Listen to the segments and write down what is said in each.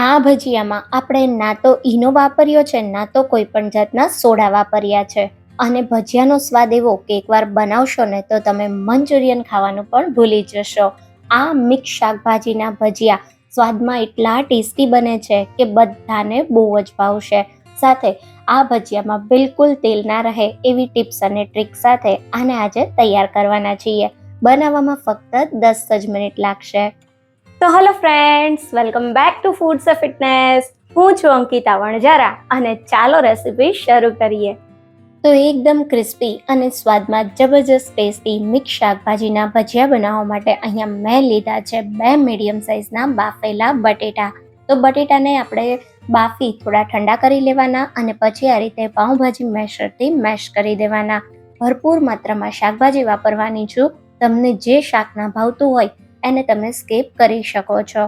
આ ભજીયામાં આપણે ના તો ઈનો વાપર્યો છે, ના તો કોઈ પણ જાતના સોડા વાપર્યા છે. અને ભજીયાનો સ્વાદ એવો કે એકવાર બનાવશો ને તો તમે મંચુરિયન ખાવાનું પણ ભૂલી જશો. આ મિક્સ શાકભાજીના ભજીયા સ્વાદમાં એટલા ટેસ્ટી બને છે કે બધાને બહુ જ ભાવશે. સાથે આ ભજીયામાં બિલકુલ તેલ ના રહે એવી ટિપ્સ અને ટ્રિક સાથે આને આજે તૈયાર કરવાના છીએ. બનાવવામાં ફક્ત દસ જ મિનિટ લાગશે. તો hello friends welcome back to foods of fitness હું છું અંકિતા વણજારા અને ચાલો રેસીપી શરૂ કરીએ. તો એકદમ ક્રિસ્પી અને સ્વાદમાં જબરજસ્ત ટેસ્ટી મિક્સ શાકભાજીના ભજીયા બનાવવા માટે અહીંયા મેં લીધા છે બે મીડિયમ સાઇઝના બાફેલા બટેટા. તો બટેટાને આપણે બાફી થોડા ઠંડા કરી લેવાના અને પછી આ રીતે પાઉંભાજી મેશરથી મેશ કરી દેવાના. ભરપૂર માત્રામાં શાકભાજી વાપરવાની છું. તમને જે શાકના ભાવતું હોય એને તમે સ્કેપ કરી શકો છો.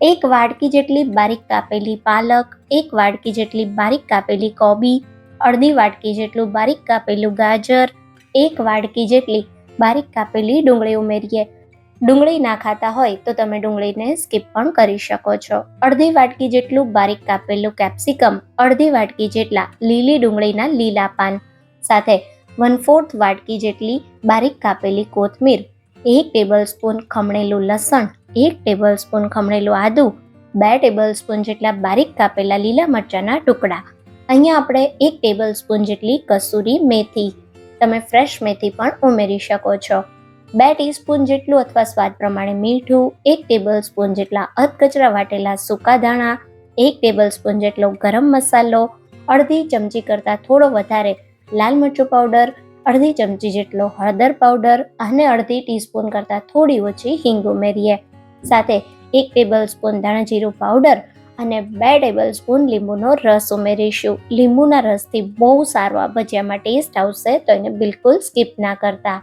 એક વાડકી જેટલી બારીક કાપેલી પાલક, એક વાડકી જેટલી બારીક કાપેલી કોબી, અડધી વાડકી જેટલું બારીક કાપેલું ગાજર, એક વાડકી જેટલી બારીક કાપેલી ડુંગળી ઉમેરીએ. ડુંગળી ના ખાતા હોય તો તમે ડુંગળીને સ્કીપ પણ કરી શકો છો. અડધી વાટકી જેટલું બારીક કાપેલું કેપ્સિકમ, અડધી વાટકી જેટલા લીલી ડુંગળીના લીલા પાન સાથે વન ફોર્થ વાટકી જેટલી બારીક કાપેલી કોથમીર એક ટેબલ સ્પૂન ખમણેલું લસણ, એક ટેબલ સ્પૂન ખમણેલું આદું, બે ટેબલ સ્પૂન જેટલા બારીક કાપેલા લીલા મરચાંના ટુકડા. અહીંયા આપણે એક ટેબલ સ્પૂન જેટલી કસૂરી મેથી, તમે ફ્રેશ મેથી પણ ઉમેરી શકો છો. બે ટીસ્પૂન જેટલું અથવા સ્વાદ પ્રમાણે મીઠું, એક ટેબલ સ્પૂન જેટલા અધકચરા વાટેલા સૂકા દાણા એક ટેબલ સ્પૂન જેટલો ગરમ મસાલો, અડધી ચમચી કરતાં થોડો વધારે લાલ મરચું પાવડર અડધી ચમચી જેટલો હળદર પાવડર અને અડધી ટીસ્પૂન કરતાં થોડી ઓછી હિંગ ઉમેરીએ. સાથે એક ટેબલ સ્પૂન ધાણાજીરું પાવડર અને બે ટેબલ સ્પૂન લીંબુનો રસ ઉમેરીશું. લીંબુના રસથી બહુ સારો આ ભજીયામાં ટેસ્ટ આવશે તો એને બિલકુલ સ્કીપ ના કરતા.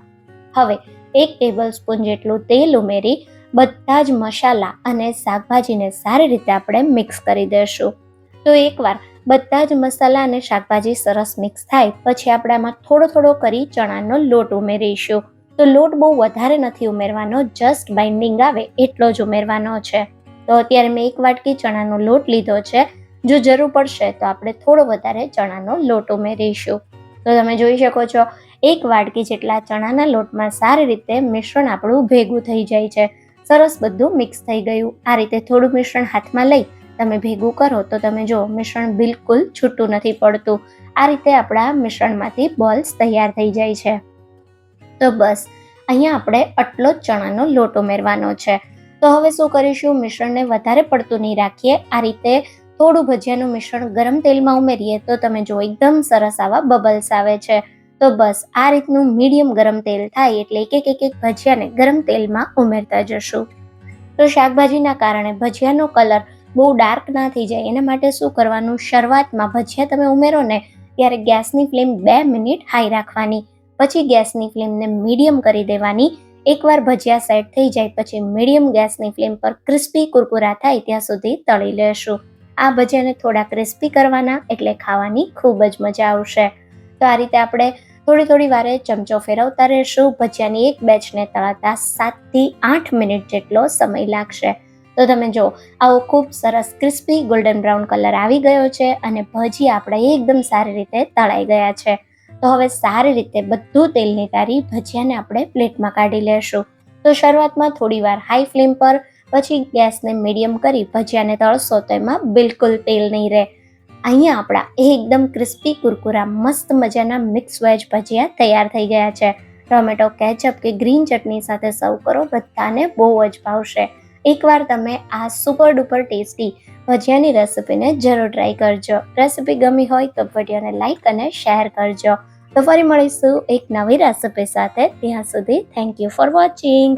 હવે એક ટેબલ સ્પૂન જેટલું તેલ ઉમેરી બધા જ મસાલા અને શાકભાજીને સારી રીતે આપણે મિક્સ કરી દઈશું. તો એકવાર બધા જ મસાલા અને શાકભાજી સરસ મિક્સ થાય. પછી આપણે આમાં થોડો થોડો કરી ચણાનો લોટ ઉમેરીશું. તો લોટ બહુ વધારે નથી ઉમેરવાનો જસ્ટ બાઇન્ડિંગ આવે એટલો જ ઉમેરવાનો છે. તો અત્યારે મેં એક વાટકી ચણાનો લોટ લીધો છે. જો જરૂર પડશે તો આપણે થોડો વધારે ચણાનો લોટ ઉમેરીશું. તો તમે જોઈ શકો છો, એક વાટકી જેટલા ચણાના લોટમાં સારી રીતે મિશ્રણ આપણું ભેગું થઈ જાય છે. સરસ બધું મિક્સ થઈ ગયું. આ રીતે થોડું મિશ્રણ હાથમાં લઈ તમે ભેગું કરો તો તમે જો મિશ્રણ બિલકુલ છૂટું નથી પડતું. આ રીતે આપણા મિશ્રણમાંથી બોલ્સ તૈયાર થઈ જાય છે. તો બસ, અહીંયા આપણે આટલો જ ચણાનો લોટ ઉમેરવાનો છે. તો હવે શું કરીશું? મિશ્રણને વધારે પડતું નહીં રાખીએ. આ રીતે થોડું ભજીયાનું મિશ્રણ ગરમ તેલમાં ઉમેરીએ તો તમે જો એકદમ સરસ આવા બબલ્સ આવે છે. તો બસ, આ રીતનું મીડિયમ ગરમ તેલ થાય એટલે એક એક એક ભજીયાને ગરમ તેલમાં ઉમેરતા જશું. તો શાકભાજીના કારણે ભજીયાનો કલર બહુ ડાર્ક ના થઈ જાય. એના માટે શું કરવાનું? શરૂઆતમાં ભજીયા તમે ઉમેરો ને, ત્યારે ગેસની ફ્લેમ બે મિનિટ હાઈ રાખવાની. પછી ગેસની ફ્લેમને મીડિયમ કરી દેવાની. એકવાર ભજીયા સેટ થઈ જાય, પછી મીડિયમ ગેસની ફ્લેમ પર ક્રિસ્પી કુરકુરા થાય ત્યાં સુધી તળી લેશું. આ ભજીયાને થોડા ક્રિસ્પી કરવાના, એટલે ખાવાની ખૂબ જ મજા આવશે. તો આ રીતે આપણે થોડી થોડી વારે ચમચો ફેરવતા રહેશું. ભજીયાની એક બેચને તળાતા સાતથી આઠ મિનિટ જેટલો સમય લાગશે. તો તમે જો આવો ખૂબ સરસ ક્રિસ્પી ગોલ્ડન બ્રાઉન કલર આવી ગયો છે અને ભજી આપણે એકદમ સારી રીતે તળાઈ ગયા છે. તો હવે સારી રીતે બધું તેલ નિતારી ભજીયાને આપણે પ્લેટમાં કાઢી લેશું. તો શરૂઆતમાં થોડી વાર હાઈ ફ્લેમ પર, પછી ગેસને મીડિયમ કરી ભજીયાને તળશો તો એમાં બિલકુલ તેલ નહીં રહે. અહીંયા આપણા એકદમ ક્રિસ્પી કુરકુરા મસ્ત મજાના મિક્સ વેજ ભજીયા તૈયાર થઈ ગયા છે. ટોમેટો કેચઅપ કે ગ્રીન ચટણી સાથે સર્વ કરો, બધાને બહુ જ ભાવશે. એકવાર તમે આ સુપર ડુપર ટેસ્ટી ભજીયાની રેસિપીને જરૂર ટ્રાય કરજો. રેસિપી ગમી હોય તો વિડીયોને લાઈક અને શેર કરજો. તો ફરી મળીશું એક નવી રેસિપી સાથે ત્યાં સુધી થેન્ક યુ ફોર વોચિંગ